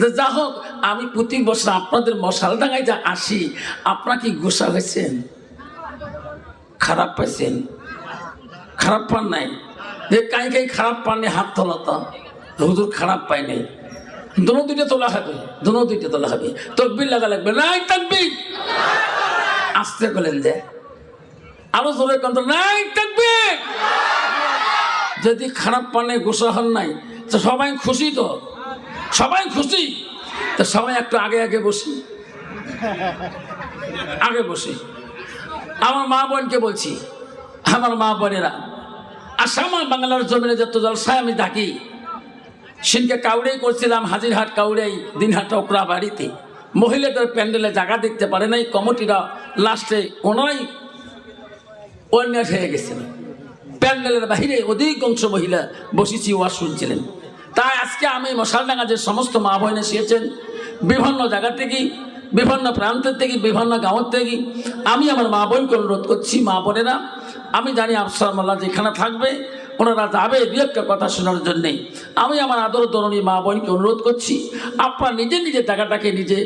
যে হোক, আমি প্রতি বছর আপনাদের মশাল ডাঙায় যা আসি, আপনারা কি গোসা হয়েছেন? খারাপ পাইছেন? খারাপ পান নাই? যে কাই কাই খারাপ পাননি হাত তোলা তো। হুজুর খারাপ পাই নাই। দুনো দুইটা তোলা হবে, দুনো দুইটা তোলা হবে। তকবির লাগা লাগবে। নাই তকবির! আসতে গেলেন যে। আরও জোরে কন্ত নাই তকবির! যদি খারাপ পানে গোসা হন নাই, তো সবাই খুশি তো। সবাই খুশি? তো সবাই একটু আগে আগে বসি। আগে বসি। আমার মা বোনকে বলছি, আমার মা বোনেরা আসামা বাংলার জমিনে যত জলসায় আমি থাকি, সেদিনকে কাউড়েই করছিলাম, হাজিরহাট কাউড়েই দিনহাট ওকরা বাড়িতে মহিলাদের প্যান্ডেলে জায়গা দেখতে পারে নাই, কমিটিরা লাস্টে ওনারাই অন্যায় হয়ে গেছিল প্যান্ডেলের বাহিরে অধিকাংশ মহিলা বসেছি ওয়াজ শুনছিলেন তাই আজকে আমি মশালডাঙ্গা যে সমস্ত মা বোন এসেছেন, বিভিন্ন জায়গা থেকে, বিভিন্ন প্রান্তের থেকে, বিভিন্ন গাঁয়ের থেকে, আমি আমার মা বোনকে অনুরোধ করছি, মা বোনেরা, আমি জানি আফসার মোল্লা যেখানে থাকবে, ওনারা যাবে দু একটা কথা শোনার জন্যে। আমি আমার আদর তরুণী মা বোনকে অনুরোধ করছি, আপনার নিজে নিজে জায়গাটাকে নিজে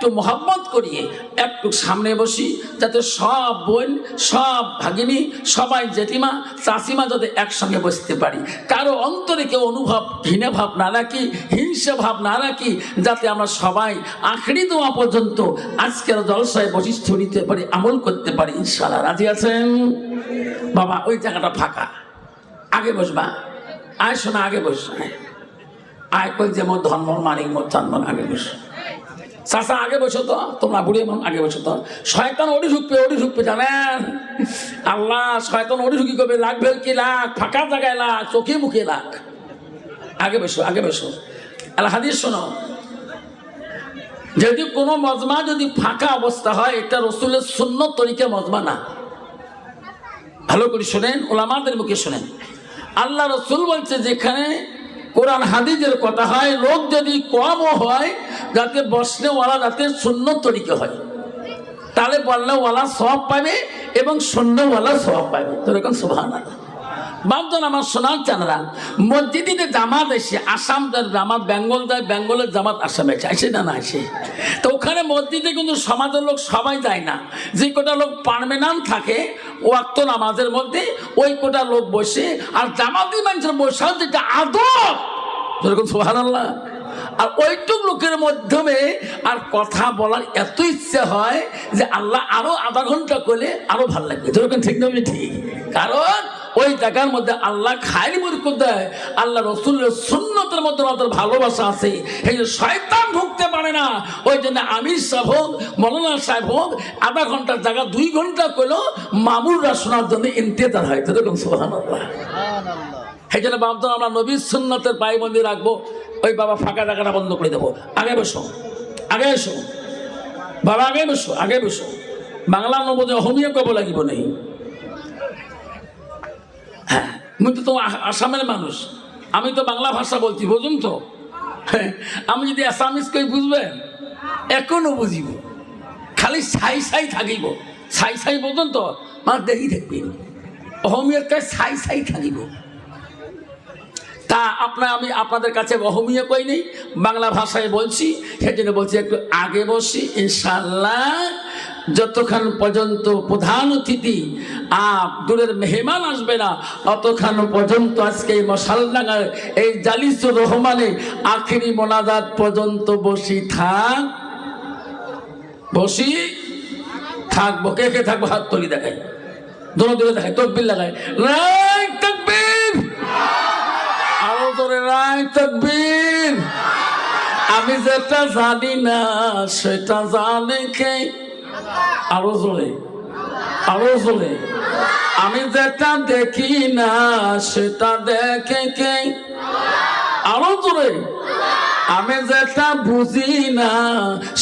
একটু মোহাম্মত করিয়ে একটু সামনে বসি, যাতে সব বোন, সব ভাগিনী, সবাই জেঠিমা, চাষিমা যাতে একসঙ্গে বসতে পারি। কারও অন্তরে কেউ অনুভব, ঘৃণা ভাব না রাখি, হিংসা ভাব না রাখি, যাতে আমরা সবাই আখড়ি দেওয়া পর্যন্ত আজকের জলসায় বৈশিষ্ট্য নিতে পারি, আমল করতে পারি ইনশাল্লাহ রাজি আছেন? বাবা, ওই জায়গাটা ফাঁকা। আগে বসবা। আয় শোনা, আগে বস। আয়। কই যে মোর ধর্ম মানিক মোর জন্ম আগে বস। চাষা আগে বসো তো। তোমরা বুড়িয়ে মন আগে বসো তো। শয়তান ওড়ি ঢুকবে ওড়ি ঢুকবে জানেন? আল্লাহ, শয়তান ওড়ি ঢুকি করবে লাগবে কি লাখ? ফাঁকা জায়গায় লাখ, চোখে মুখে লাখ। আগে বসো আগে বসো। আল্লাহ হাদিস শোনো। যদি কোনো মজমা যদি ফাঁকা অবস্থা হয়, এটা রসুলের শূন্য তরিকে মজমা না। ভালো করে শোনেন, ওলামাদের মুখে শোনেন। আল্লাহ রসুল বলছে, যেখানে কোরআন হাদিজের কথা হয় লোক যদি কমও হয় যাতে বসলেওয়ালা যাতে শূন্য তরিকে হয়। তাহলে বললেওয়ালা সব পাবে এবং শূন্যওয়ালা সব পাবে। তো এরকম সোভান বাপজন আমার সোনার চানরা, মসজিদে জামাত এসে আসাম জামাত, বেঙ্গল যায় বেঙ্গলের জামাত আসামে যায়। আসে না না আসে। তো ওখানে মসজিদে কিন্তু সমাজের লোক সবাই যায় না। যে কটা লোক পারমেনান থাকে, ওয়াক্ত নামাজের মধ্যে ওই কোটা লোক বসে, আর জামাতি মানুষের বসাও যেটা আদব। যেরকম সোহান আল্লাহ আর ওইটুক লোকের মাধ্যমে আর কথা বলার এত ইচ্ছে হয় যে আল্লাহ আরও আধা ঘণ্টা করলে আরও ভালো লাগবে। যেরকম ঠিক না আমি ঠিক? কারণ ওই জায়গার মধ্যে আল্লাহ খায়নি বরকত দেয় আল্লাহ রসুলের সুন্নতের মধ্যে আমাদের ভালোবাসা আছে। এই যে শয়তান ঢুকতে পারে না। ওই জন্য আমির সাহেব হোক মৌলানা সাহেব হোক আধা ঘণ্টার জায়গা দুই ঘণ্টা করলেও মামুররা শোনার জন্য ইন্তেজার হয়। তো এরকম সোহান আল্লাহ সেই জন্য বাবদন আমরা নবীর সুন্নতের পাইবন্দি রাখব। ওই বাবা ফাঁকা জায়গাটা বন্ধ করে দেবো। আগে বসো আগে এসো বাবা আগে বসো আগে বসো। বাংলা নবদে অসমীয়া কব লাগিব নেই। হ্যাঁ তো আসামের মানুষ। আমি তো বাংলা ভাষা বলছি বুঝুন তো। হ্যাঁ, আমি যদি আসামিস কই বুঝবেন এখনও বুঝিব। খালি ছাই ছাই থাকিব। ছাই ছাই বুঝুন তো মানে দেখি থাকবেন অসমীয়ার কাছে ছাই ছাই থাকিব। তা আপনার আমি আপনাদের কাছে অহমিয়া কই নেই, বাংলা ভাষায় বলছি, সেজন্য বলছি একটু আগে বসি ইনশাল্লাহ যতক্ষণ পর্যন্ত প্রধান অতিথি আপ দূরের মেহমান আসবে না অতক্ষণ পর্যন্ত আজকে এই মশালডাঙ্গার এই জালিসুর রহমানে আখেরি মোনাজাত পর্যন্ত বসি থাক। বসি? থাকব কে কে থাকব? হাত তলি দেখায় দোনো দূরে দেখায় তকবির লাগাই। রাইট তকবির আরও জোরে রায় তকবীর। আমি যেটা জানি না, সেটা জানে কে? আরও জোরে আরও জোরে। আমি যেটা দেখি না, সেটা দেখে কে? আরও জোরে। আমি যেটা বুঝি না,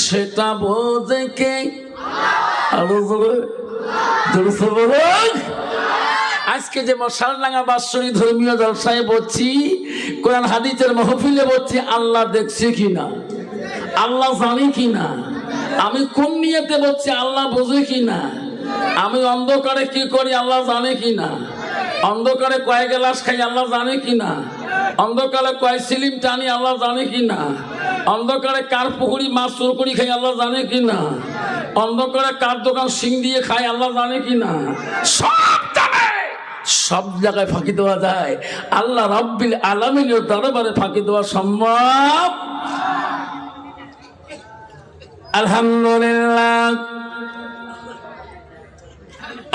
সেটা বোঝে কে? আরও জোরে। জোরে আজকে যে মশালডাঙ্গা বাৎসরিক ধর্মীয় জলসায় বলছি, কোরআন হাদিসের মহফিলে বলছি, আল্লাহ দেখছে কিনা? আল্লাহ জানে কিনা? আমি কোন নিয়েতে বলছি, আল্লাহ বোঝে কিনা? আমি অন্ধকারে কি করি, আল্লাহ জানে কিনা? অন্ধকারে কয় গ্লাস খাই, আল্লাহ জানে কিনা? অন্ধকারে কয় সিলিম টানি, আল্লাহ জানে কিনা? অন্ধকারে কার পুকুরি মাছ চোর করি খাই, আল্লাহ জানে কি না অন্ধকারে কার দোকান সিং দিয়ে খাই, আল্লাহ জানে কি না সব জানে সব জায়গায় ফাঁকি দেওয়া যায় আল্লাহ রব্বিল আলমিনের দরবারে ফাঁকি দেওয়া সম্ভব আলহামদুলিল্লাহ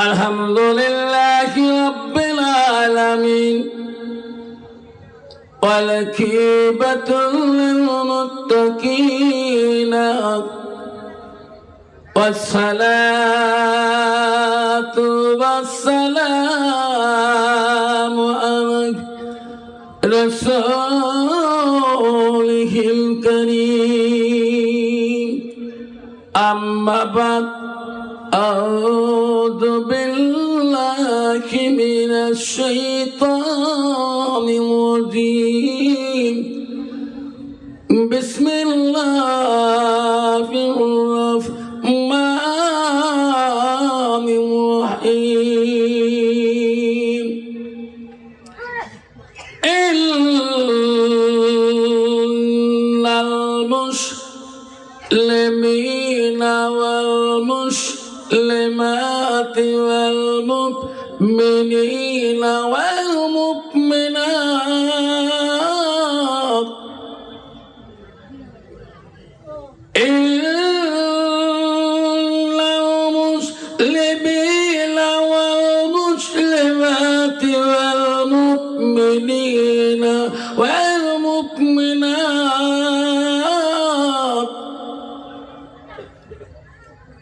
আলহামদুলিল্লাহ রব্বিল আলামিন والكيبة للمتقين والصلاة والسلام رسوله الكريم أما بعد أعوذ بالله من الشيطان الرجيم والمؤمنين والمؤمنات إن المسلمين والمسلمات والمؤمنين والمؤمنات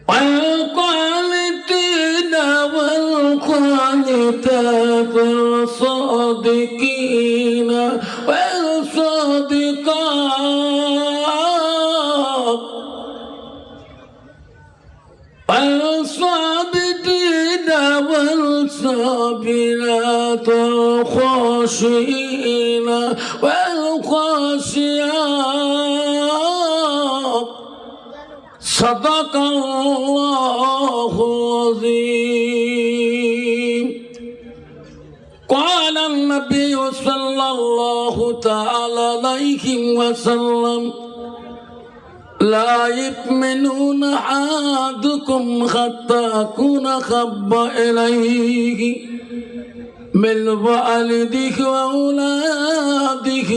والقانتين والقانتات والصادقين والصادقات والصابرين والصابرات والخاشعين والخاشعات صدق الله العظيم صلى الله تعالى عليه وسلم لا يؤمنون أحدكم حتى أكون خب إليه من والده وأولاده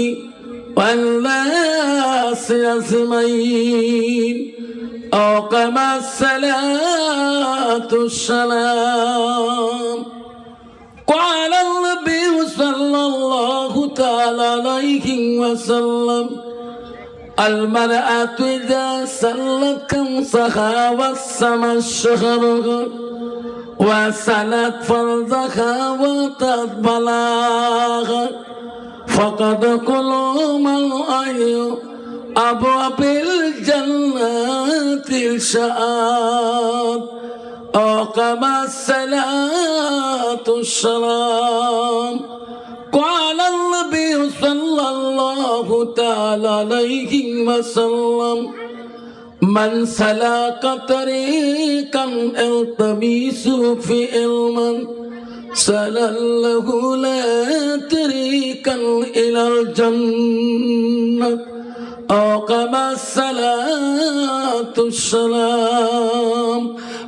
والناس أجمعين. أو كما الصلاة السلام قال النبي صلى الله تعالى عليه وسلم المرأة إذا سلت كمسها وسم الشهر وسلت فرضها وتت بلاغا فقد كل من أبواب الجنة الشآت أقام الصلاة السلام قال النبي صلى الله تعالى عليه وسلم من سلك طريقا التميس في علما سلل له لا طريقا إلى الجنة أقام الصلاة السلام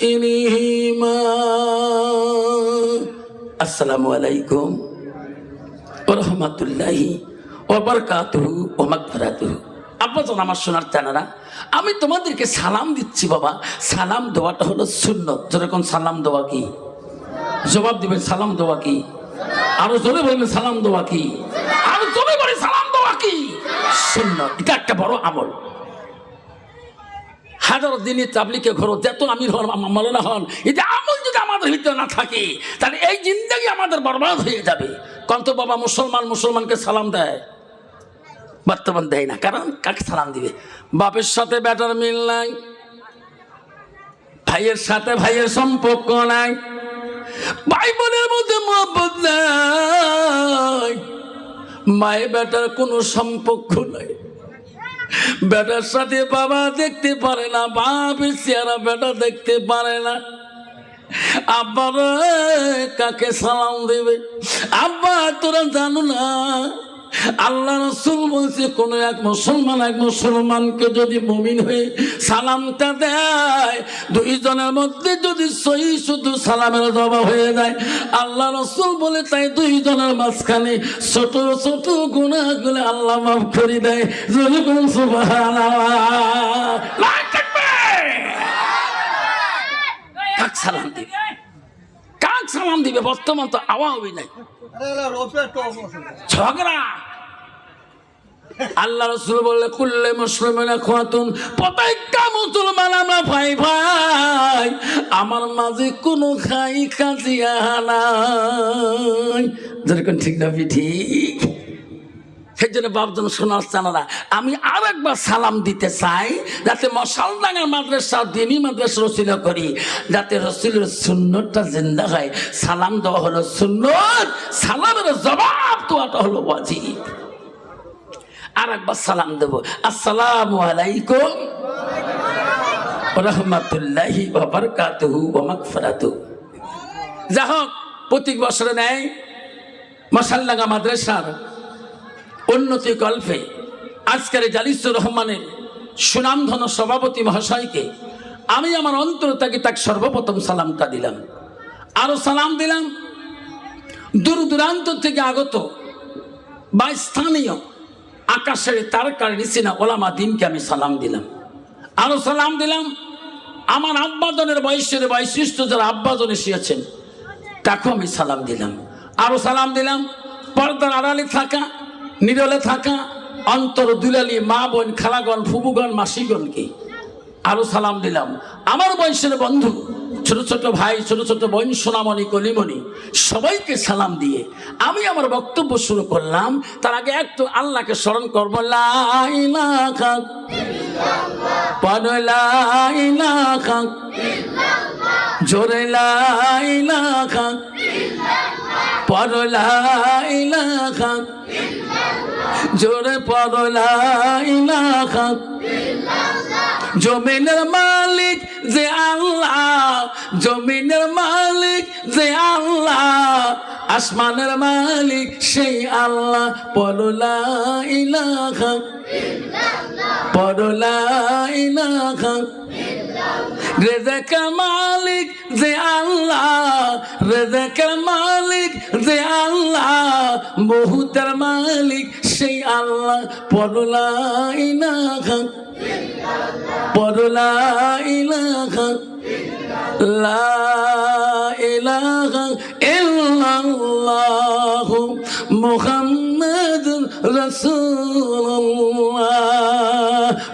تسليما السلام عليكم ورحمة الله وبركاته ومغفرته আব্বাজন আমার শোনার জানারা আমি তোমাদেরকে সালাম দিচ্ছি বাবা সালাম দেওয়াটা হলো সুন্নত যেরকম সালাম দেওয়া কি জবাব দিবেন সালাম দেওয়া কি আরো জোরে বলবেন সালাম দেওয়া কি আরো জোরে বলে সালাম দেওয়া কি সুন্নত এটা একটা বড় আমল হাজার দিনই তাবলিকে ঘর যত আমির হন মৌলানা হন যে আমল যদি আমাদের ভিতরে না থাকে, তাহলে এই জিন্দগি আমাদের বরবাদ হয়ে যাবে। কন্ত বাবা মুসলমান মুসলমানকে সালাম দেয়, বর্তমান দেয় না, কারণ কাকে সালাম দিবে? বাপের সাথে বেটার মিল নাই, ভাইয়ের সাথে ভাইয়ের সম্পর্ক নাই ভাই বোনের মধ্যে মহব্বত নাই, মায়ের বেটার কোনো সম্পর্ক নাই। বেটার সাথে বাবা দেখতে পারে না বাপের চেহারা বেটা দেখতে পারে না। আব্বা কাকে সালাম দেবে? আব্বা, তোরা জানো না আল্লাহ রসুল বলছে কোন এক মুসলমান এক মুসলমানকে যদি মুমিন হয়ে সালামটা দেয় দুইজনের মধ্যে যদি সহি শুধু সালামের জবাব হয়ে যায় আল্লাহ রসুল বলে তাই দুইজনের মাঝখানে ছোট ছোট গুণা গুলো আল্লাহ মাফ করে দেয়। যদি কোন সালাম দিবে? সালাম দিবে বর্তমান তো আওয়ামী নাই। ঝগড়া। আল্লাহ রসুল বললে কুল্লে মুসলিম খাতুন প্রত্যেকটা মুসলমান আমরা ভাই ভাই আমার মাঝে কোনো খাই কাজিয়া নাই। যেরকম ঠিক না ঠিক সেই জন্য বাবজন শোনার চানারা আমি আর একবার সালাম দিতে চাই, যাতে মশালডাঙ্গার মাদ্রাসা দিনী মাদ্রাসা রসিল করি, যাতে রসিলের সুন্নতটা জিন্দা হয়। সালাম দেওয়া হলো সুন্নত, সালামের জবাব দেওয়াটা হলো ওয়াজিব। আর একবার সালাম দেবো। আসসালামু আলাইকুম। রহমতুল্লাহি বাবরকাতুহু ওয়া মাগফিরাতুহু যা হোক প্রত্যেক বছরে নেয় মশালডাঙ্গা মাদ্রাসার উন্নতি গল্পে আজকের জালিসুর রহমানের সুনামধন সভাপতি মহাশয়কে আমি আমার অন্তর থেকে তাকে সর্বপ্রথম সালামটা দিলাম। আরও সালাম দিলাম। দূর দূরান্ত থেকে আগত বা স্থানীয় আকাশের তারকার রিসিনা ওলামা দিনকে আমি সালাম দিলাম। আরও সালাম দিলাম। আমার আব্বাজনের বয়সের বৈশিষ্ট্য যারা আব্বাজন এসেছেন, তাকেও আমি সালাম দিলাম। আরও সালাম দিলাম। পর্দার আড়ালে থাকা নিরলে থাকা অন্তর দুলালি মা বোন, খালাগণ, ফুবুগণ মাসিগণকে আরও সালাম দিলাম। আমার বয়সের বন্ধু, ছোট ছোট ভাই, ছোট ছোট বোন, সোনামণি, কলিমণি, সবাইকে সালাম দিয়ে আমি আমার বক্তব্য শুরু করলাম। তার আগে একটু আল্লাহকে স্মরণ করব লাইলাহা পদ লাইলাহা জোরে লাইলাহা পদ লাইলাহা জোরে লাইলাহা জমিনের মালিক যে আল্লাহ, জমিনের মালিক যে আল্লাহ, আসমানের মালিক সেই আল্লাহ। পরলা ইলাহা পরলা ইলাহা রেজেক মালিক যে আল্লাহ রেজেক মালিক যে আল্লাহ। বহুতের মালিক, সেই আল্লাহ পরলা ইলাহা পরলা ইলাহা লা ইলাহা ইল্লাল্লাহ মুহাম্মাদুর রাসূলুল্লাহ।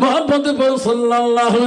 মুহাম্মদ সাল্লাল্লাহু